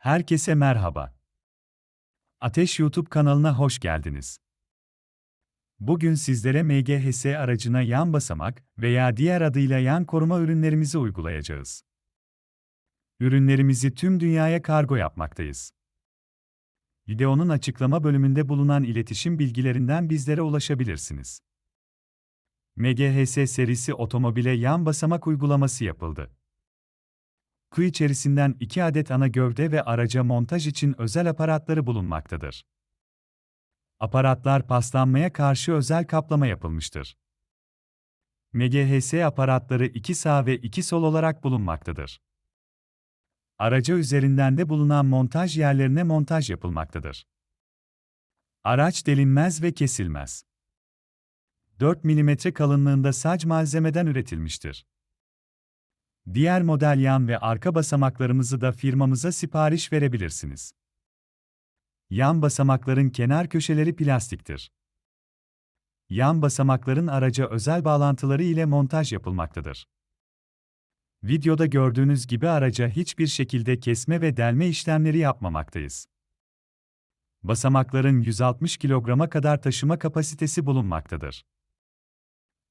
Herkese merhaba. Ateş YouTube kanalına hoş geldiniz. Bugün sizlere MGHS aracına yan basamak veya diğer adıyla yan koruma ürünlerimizi uygulayacağız. Ürünlerimizi tüm dünyaya kargo yapmaktayız. Videonun açıklama bölümünde bulunan iletişim bilgilerinden bizlere ulaşabilirsiniz. MGHS serisi otomobile yan basamak uygulaması yapıldı. Kuyu içerisinden 2 adet ana gövde ve araca montaj için özel aparatları bulunmaktadır. Aparatlar paslanmaya karşı özel kaplama yapılmıştır. MGHS aparatları 2 sağ ve 2 sol olarak bulunmaktadır. Araca üzerinden de bulunan montaj yerlerine montaj yapılmaktadır. Araç delinmez ve kesilmez. 4 mm kalınlığında sac malzemeden üretilmiştir. Diğer model yan ve arka basamaklarımızı da firmamıza sipariş verebilirsiniz. Yan basamakların kenar köşeleri plastiktir. Yan basamakların araca özel bağlantıları ile montaj yapılmaktadır. Videoda gördüğünüz gibi araca hiçbir şekilde kesme ve delme işlemleri yapmamaktayız. Basamakların 160 kilograma kadar taşıma kapasitesi bulunmaktadır.